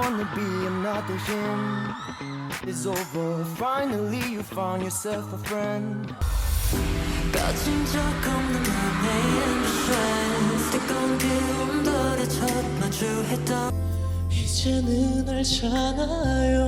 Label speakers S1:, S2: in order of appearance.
S1: wanna be another him It's over Finally you found yourself a friend
S2: 가진 적 없는 맘의 ambition 뜨거운 그 온도에 첫 마주했던 이제는 알잖아요